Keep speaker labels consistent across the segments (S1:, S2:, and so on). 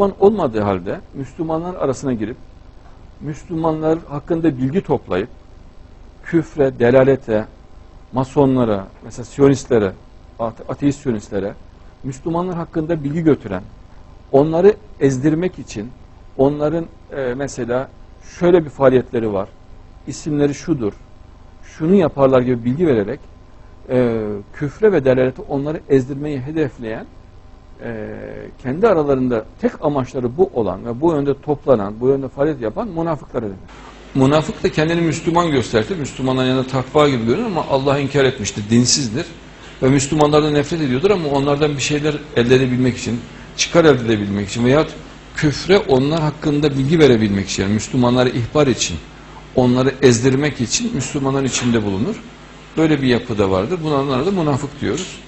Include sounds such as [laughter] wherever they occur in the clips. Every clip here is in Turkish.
S1: Müslüman olmadığı halde Müslümanlar arasına girip Müslümanlar hakkında bilgi toplayıp küfre, delalete, masonlara, mesela siyonistlere, ate- ateist siyonistlere Müslümanlar hakkında bilgi götüren, onları ezdirmek için onların e, mesela şöyle bir faaliyetleri var, isimleri şudur, şunu yaparlar gibi bilgi vererek e, küfre ve delalete onları ezdirmeyi hedefleyen e, kendi aralarında tek amaçları bu olan ve bu yönde toplanan, bu yönde faaliyet yapan münafıklara denir. Münafık da kendini Müslüman gösterdi. Müslümanların yanında takva gibi görünür ama Allah'ı inkar etmiştir, dinsizdir. Ve Müslümanlardan nefret ediyordur ama onlardan bir şeyler elde edebilmek için, çıkar elde edebilmek için veyahut küfre onlar hakkında bilgi verebilmek için, yani Müslümanları ihbar için, onları ezdirmek için Müslümanların içinde bulunur. Böyle bir yapı da vardır. Bunlara da münafık diyoruz.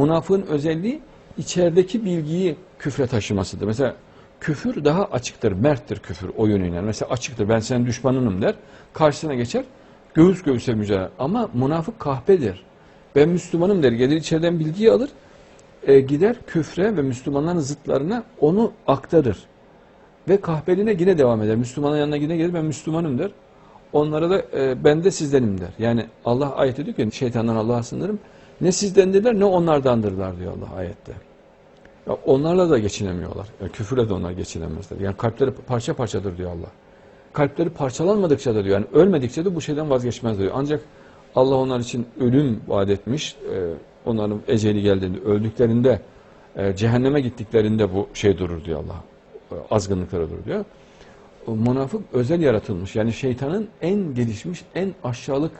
S1: Münafığın özelliği içerideki bilgiyi küfre taşımasıdır. Mesela küfür daha açıktır, merttir küfür o yönüyle. Mesela açıktır, ben senin düşmanınım der, karşısına geçer, göğüs göğüse mücadele. Ama münafık kahpedir. Ben Müslümanım der, gelir içeriden bilgiyi alır, e, gider küfre ve Müslümanların zıtlarına onu aktarır. Ve kahpeline yine devam eder. Müslümanın yanına yine gelir, ben Müslümanım der. Onlara da e, ben de sizdenim der. Yani Allah ayet ediyor ki şeytandan Allah'a sınırım. Ne sizdendirler ne onlardandırlar diyor Allah ayette. Ya onlarla da geçinemiyorlar. Yani küfürle de onlar geçinemezler. Yani kalpleri parça parçadır diyor Allah. Kalpleri parçalanmadıkça da diyor. Yani ölmedikçe de bu şeyden vazgeçmez diyor. Ancak Allah onlar için ölüm vaat etmiş. Ee, onların eceli geldiğinde, öldüklerinde, e, cehenneme gittiklerinde bu şey durur diyor Allah. E, azgınlıkları durur diyor. O münafık özel yaratılmış. Yani şeytanın en gelişmiş, en aşağılık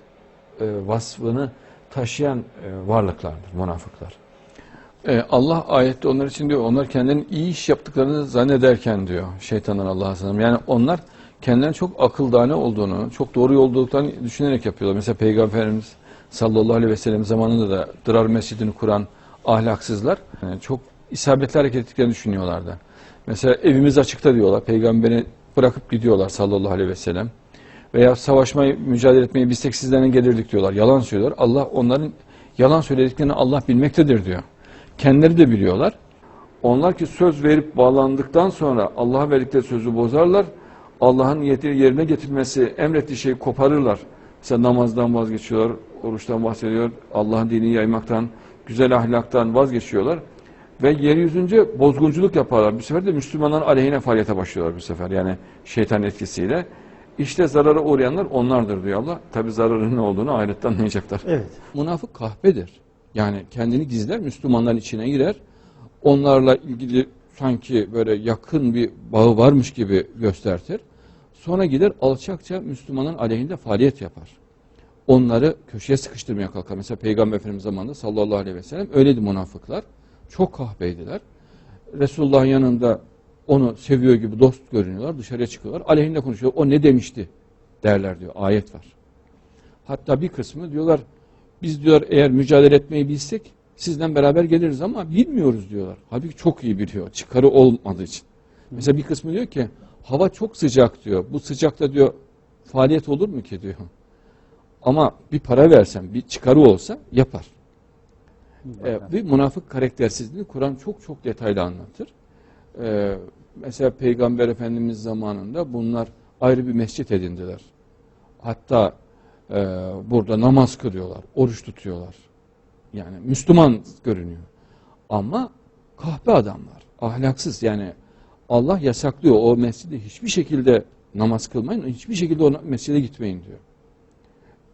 S1: e, vasfını taşıyan e, varlıklardır münafıklar. E, Allah ayette onlar için diyor, onlar kendilerinin iyi iş yaptıklarını zannederken diyor şeytanlar Allah'a sığınırım. Yani onlar kendilerinin çok akıldane olduğunu, çok doğru yol olduklarını düşünerek yapıyorlar. Mesela Peygamberimiz sallallahu aleyhi ve sellem zamanında da Dırar Mescidini kuran ahlaksızlar yani çok isabetli hareket ettiklerini düşünüyorlardı. Mesela evimiz açıkta diyorlar. Peygamberi bırakıp gidiyorlar sallallahu aleyhi ve sellem. Veya savaşmayı, mücadele etmeyi biz tek sizlerden gelirdik diyorlar. Yalan söylüyorlar. Allah onların yalan söylediklerini Allah bilmektedir diyor. Kendileri de biliyorlar. Onlar ki söz verip bağlandıktan sonra Allah'a verdikleri sözü bozarlar. Allah'ın niyeti yerine getirmesi, emrettiği şeyi koparırlar. Mesela namazdan vazgeçiyorlar, oruçtan bahsediyor, Allah'ın dinini yaymaktan, güzel ahlaktan vazgeçiyorlar. Ve yeryüzünce bozgunculuk yaparlar. Bu sefer de Müslümanların aleyhine faaliyete başlıyorlar bu sefer. Yani şeytan etkisiyle. İşte zarara uğrayanlar onlardır diyor Allah. Tabi zararın ne olduğunu ahiretten anlayacaklar.
S2: Evet.
S1: Münafık kahpedir. Yani kendini gizler, Müslümanların içine girer. Onlarla ilgili sanki böyle yakın bir bağı varmış gibi göstertir. Sonra gider alçakça Müslümanın aleyhinde faaliyet yapar. Onları köşeye sıkıştırmaya kalkar. Mesela Peygamber Efendimiz zamanında sallallahu aleyhi ve sellem öyleydi münafıklar. Çok kahpeydiler. Resulullah'ın yanında onu seviyor gibi dost görünüyorlar. Dışarıya çıkıyorlar. Aleyhinde konuşuyor. O ne demişti derler diyor. Ayet var. Hatta bir kısmı diyorlar biz diyor eğer mücadele etmeyi bilsek sizden beraber geliriz ama bilmiyoruz diyorlar. Halbuki çok iyi biliyor. Çıkarı olmadığı için. Mesela bir kısmı diyor ki hava çok sıcak diyor. Bu sıcakta diyor faaliyet olur mu ki diyor. Ama bir para versen, bir çıkarı olsa yapar. E, bir münafık karaktersizliğini Kur'an çok çok detaylı anlatır. E, mesela Peygamber Efendimiz zamanında bunlar ayrı bir mescit edindiler. Hatta e, burada namaz kılıyorlar, oruç tutuyorlar. Yani Müslüman görünüyor. Ama kahpe adamlar, ahlaksız yani Allah yasaklıyor o mescide hiçbir şekilde namaz kılmayın, hiçbir şekilde o mescide gitmeyin diyor.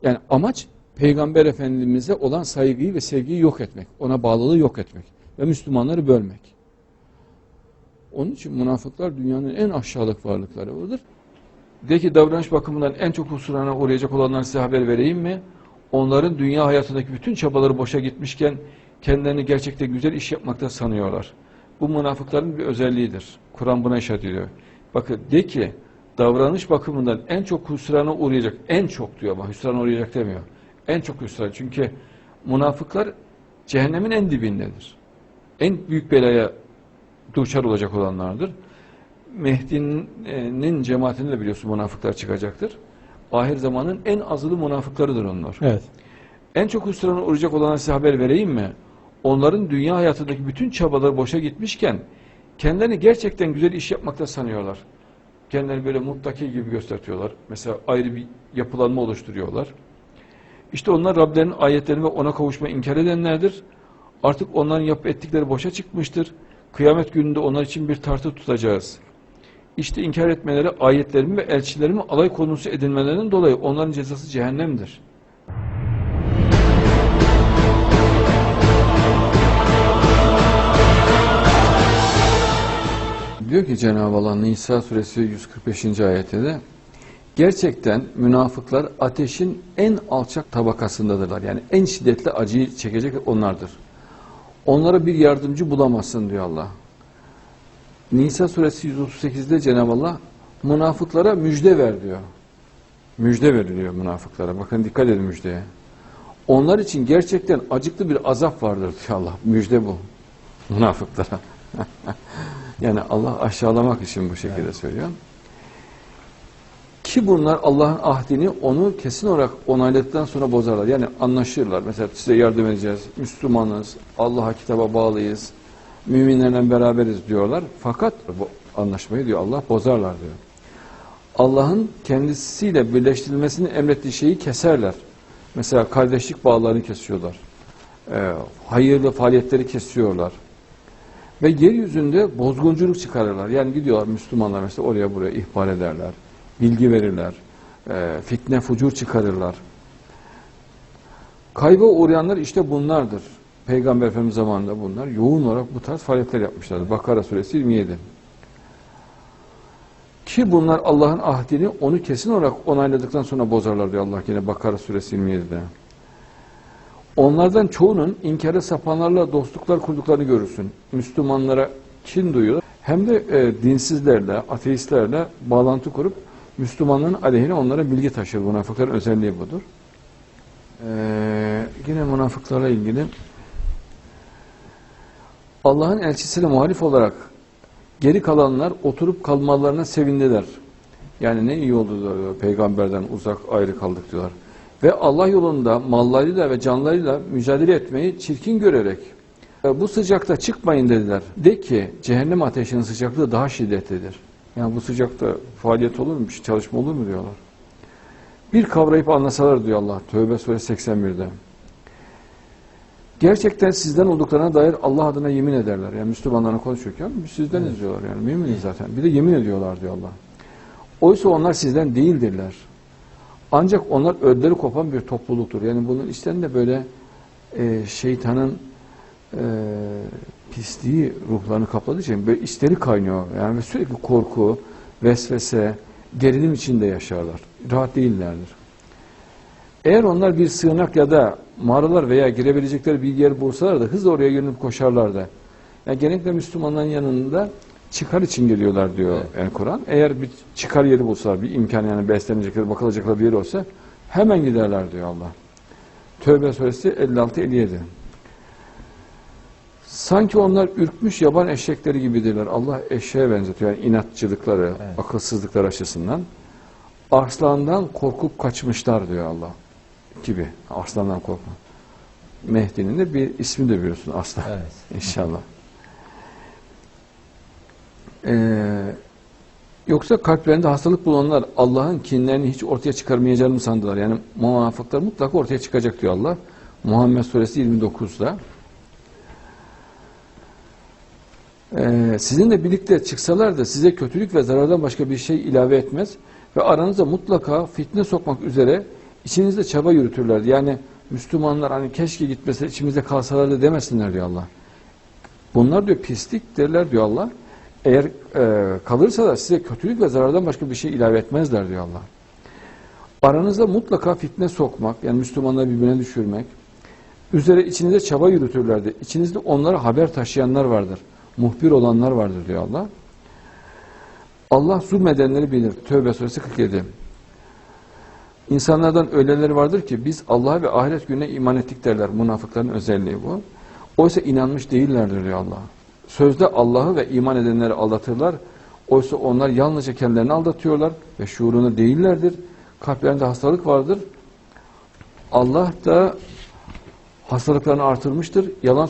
S1: Yani amaç Peygamber Efendimiz'e olan saygıyı ve sevgiyi yok etmek. Ona bağlılığı yok etmek. Ve Müslümanları bölmek. Onun için münafıklar dünyanın en aşağılık varlıklarıdır. De ki davranış bakımından en çok husurana uğrayacak olanları size haber vereyim mi? Onların dünya hayatındaki bütün çabaları boşa gitmişken kendilerini gerçekte güzel iş yapmakta sanıyorlar. Bu münafıkların bir özelliğidir. Kur'an buna işaret ediyor. Bakın de ki davranış bakımından en çok hüsrana uğrayacak, en çok diyor ama hüsrana uğrayacak demiyor. En çok hüsran. Çünkü münafıklar cehennemin en dibindedir. En büyük belaya duçar olacak olanlardır. Mehdi'nin cemaatinde de biliyorsun münafıklar çıkacaktır. ahir zamanın en azılı münafıklarıdır onlar.
S2: Evet.
S1: En çok hüsrana uğrayacak olana size haber vereyim mi? Onların dünya hayatındaki bütün çabaları boşa gitmişken kendilerini gerçekten güzel iş yapmakta sanıyorlar. Kendilerini böyle muttaki gibi gösteriyorlar. Mesela ayrı bir yapılanma oluşturuyorlar. İşte onlar Rablerinin ayetlerini ve ona kavuşmayı inkar edenlerdir. Artık onların yapıp ettikleri boşa çıkmıştır. Kıyamet gününde onlar için bir tartı tutacağız. İşte inkar etmeleri ayetlerimi ve elçilerimi alay konusu edinmelerinin dolayı onların cezası cehennemdir. Diyor ki Cenab-ı Allah Nisa suresi 145. ayetinde gerçekten münafıklar ateşin en alçak tabakasındadırlar. Yani en şiddetli acıyı çekecek onlardır. Onlara bir yardımcı bulamazsın diyor Allah. Nisa suresi 138'de Cenab-ı Allah münafıklara müjde ver diyor. Müjde veriliyor münafıklara. Bakın dikkat edin müjdeye. Onlar için gerçekten acıklı bir azap vardır diyor Allah. Müjde bu. Münafıklara. [laughs] yani Allah aşağılamak için bu şekilde söylüyor. Ki bunlar Allah'ın ahdini onu kesin olarak onayladıktan sonra bozarlar. Yani anlaşırlar. Mesela size yardım edeceğiz. Müslümanız. Allah'a kitaba bağlıyız. Müminlerle beraberiz diyorlar. Fakat bu anlaşmayı diyor Allah bozarlar diyor. Allah'ın kendisiyle birleştirilmesini emrettiği şeyi keserler. Mesela kardeşlik bağlarını kesiyorlar. Ee, hayırlı faaliyetleri kesiyorlar. Ve yeryüzünde bozgunculuk çıkarırlar. Yani gidiyorlar Müslümanlar mesela oraya buraya ihbar ederler. Bilgi verirler. E, fitne, fucur çıkarırlar. Kayba uğrayanlar işte bunlardır. Peygamber Efendimiz zamanında bunlar yoğun olarak bu tarz faaliyetler yapmışlardı. Bakara suresi 27. Ki bunlar Allah'ın ahdini onu kesin olarak onayladıktan sonra bozarlar diyor Allah yine Bakara suresi 27'de. Onlardan çoğunun inkara sapanlarla dostluklar kurduklarını görürsün. Müslümanlara kin duyuyor. Hem de e, dinsizlerle, ateistlerle bağlantı kurup Müslümanların aleyhine onlara bilgi taşır. Münafıkların özelliği budur. Ee, yine münafıklarla ilgili Allah'ın elçisine muhalif olarak geri kalanlar oturup kalmalarına sevindiler. Yani ne iyi oldu diyor, peygamberden uzak ayrı kaldık diyorlar. Ve Allah yolunda mallarıyla ve canlarıyla mücadele etmeyi çirkin görerek "E, bu sıcakta çıkmayın dediler. De ki cehennem ateşinin sıcaklığı daha şiddetlidir. Yani bu sıcakta faaliyet olur mu, bir çalışma olur mu diyorlar. Bir kavrayıp anlasalar diyor Allah Tövbe suresi 81'de. Gerçekten sizden olduklarına dair Allah adına yemin ederler. Yani Müslümanlarla konuşurken biz sizdeniz
S2: Evet.
S1: diyorlar yani müminiz zaten. Bir de yemin ediyorlar diyor Allah. Oysa onlar sizden değildirler. Ancak onlar ödleri kopan bir topluluktur. Yani bunun içten de böyle e, şeytanın e, pisliği ruhlarını kapladığı için böyle içleri kaynıyor. Yani sürekli korku, vesvese, gerilim içinde yaşarlar. Rahat değillerdir. Eğer onlar bir sığınak ya da mağaralar veya girebilecekleri bir yer bulsalar da hızla oraya yönelip koşarlardı. Yani genellikle Müslümanların yanında çıkar için geliyorlar diyor
S2: Evet.
S1: yani Kur'an. Eğer bir çıkar yeri bulsalar, bir imkan yani beslenecekleri, bakılacakları bir yer olsa hemen giderler diyor Allah. Tövbe suresi 56-57. Sanki onlar ürkmüş yaban eşekleri gibidirler. Allah eşeğe benzetiyor. Yani inatçılıkları,
S2: Evet.
S1: akılsızlıkları açısından. Arslandan korkup kaçmışlar diyor Allah. Gibi. Arslandan korkma. Mehdi'nin de bir ismi de biliyorsun Arslan.
S2: Evet. [laughs]
S1: İnşallah. Ee, yoksa kalplerinde hastalık bulanlar Allah'ın kinlerini hiç ortaya çıkarmayacağını mı sandılar? Yani münafıklar mutlaka ortaya çıkacak diyor Allah. Muhammed Suresi 29'da. Ee, sizinle birlikte çıksalar da size kötülük ve zarardan başka bir şey ilave etmez ve aranıza mutlaka fitne sokmak üzere içinizde çaba yürütürler. Yani Müslümanlar hani keşke gitmese içimizde kalsalar da demesinler diyor Allah. Bunlar diyor pislik derler diyor Allah. Eğer e, kalırsa da size kötülük ve zarardan başka bir şey ilave etmezler diyor Allah. Aranızda mutlaka fitne sokmak, yani Müslümanları birbirine düşürmek, üzere içinize çaba yürütürlerdi. İçinizde onlara haber taşıyanlar vardır. Muhbir olanlar vardır diyor Allah. Allah zulmedenleri bilir. Tövbe suresi 47. İnsanlardan öyleleri vardır ki biz Allah'a ve ahiret gününe iman ettik derler. Münafıkların özelliği bu. Oysa inanmış değillerdir diyor Allah. Sözde Allah'ı ve iman edenleri aldatırlar. Oysa onlar yalnızca kendilerini aldatıyorlar ve şuurunu değillerdir. kalplerinde hastalık vardır. Allah da hastalıklarını artırmıştır. Yalan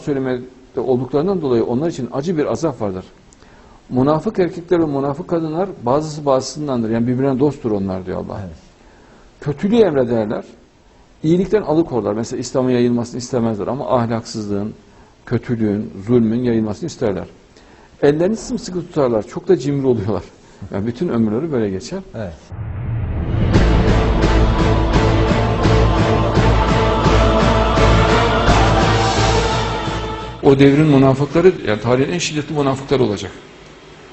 S1: söylemede olduklarından dolayı onlar için acı bir azap vardır. Münafık erkekler ve münafık kadınlar bazısı bazısındandır. Yani birbirine dosttur onlar diyor Allah.
S2: Evet.
S1: Kötülüğü emrederler. iyilikten alıkorlar. Mesela İslam'ın yayılmasını istemezler ama ahlaksızlığın, kötülüğün, zulmün yayılmasını isterler. Ellerini sımsıkı tutarlar. Çok da cimri oluyorlar. Yani bütün ömürleri böyle geçer.
S2: Evet.
S1: O devrin münafıkları, yani tarihin en şiddetli münafıkları olacak.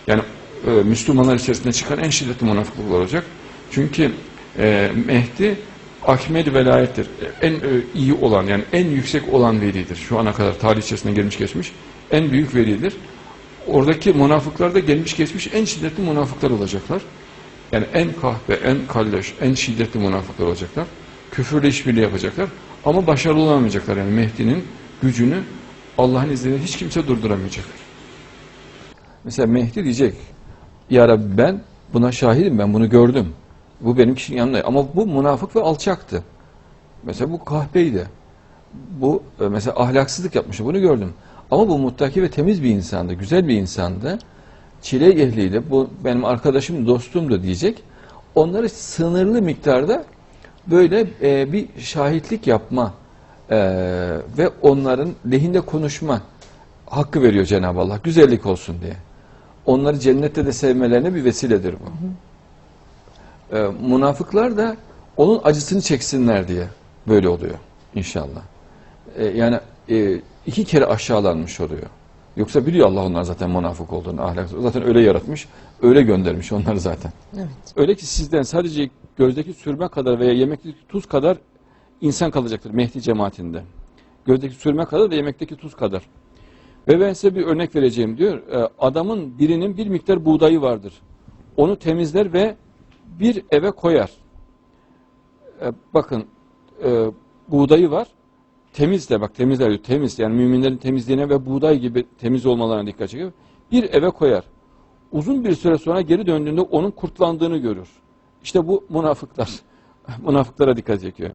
S1: Yani e, Müslümanlar içerisinde çıkan en şiddetli münafıklar olacak. Çünkü e, Mehdi akmel velayettir. En e, iyi olan, yani en yüksek olan velidir. Şu ana kadar tarih içerisinde gelmiş geçmiş en büyük velidir. Oradaki münafıklar da gelmiş geçmiş en şiddetli münafıklar olacaklar. Yani en kahpe, en kalleş, en şiddetli münafıklar olacaklar. Küfürle işbirliği yapacaklar. Ama başarılı olamayacaklar. Yani Mehdi'nin gücünü Allah'ın izniyle hiç kimse durduramayacak. Mesela Mehdi diyecek, Ya Rabbi ben buna şahidim, ben bunu gördüm. Bu benim kişinin yanında. Ama bu münafık ve alçaktı. Mesela bu kahpeydi. Bu e, mesela ahlaksızlık yapmıştı, bunu gördüm. Ama bu muttaki ve temiz bir insandı, güzel bir insandı. Çile ehliydi, bu benim arkadaşım, dostumdu diyecek. Onları sınırlı miktarda böyle e, bir şahitlik yapma e, ve onların lehinde konuşma hakkı veriyor Cenab-ı Allah. Güzellik olsun diye. Onları cennette de sevmelerine bir vesiledir bu. E, münafıklar da onun acısını çeksinler diye böyle oluyor inşallah. E, yani e, iki kere aşağılanmış oluyor. Yoksa biliyor Allah onlar zaten münafık olduğunu, ahlaksız. Zaten öyle yaratmış, öyle göndermiş onları zaten.
S3: Evet.
S1: Öyle ki sizden sadece gözdeki sürme kadar veya yemekteki tuz kadar insan kalacaktır Mehdi cemaatinde. Gözdeki sürme kadar da yemekteki tuz kadar. Ve ben size bir örnek vereceğim diyor. E, Adamın birinin bir miktar buğdayı vardır. Onu temizler ve bir eve koyar. E, Bakın e, buğdayı var. Temiz de bak temizler diyor. Temiz yani müminlerin temizliğine ve buğday gibi temiz olmalarına dikkat çekiyor. Bir eve koyar. Uzun bir süre sonra geri döndüğünde onun kurtlandığını görür. İşte bu münafıklar. [laughs] Münafıklara dikkat çekiyor.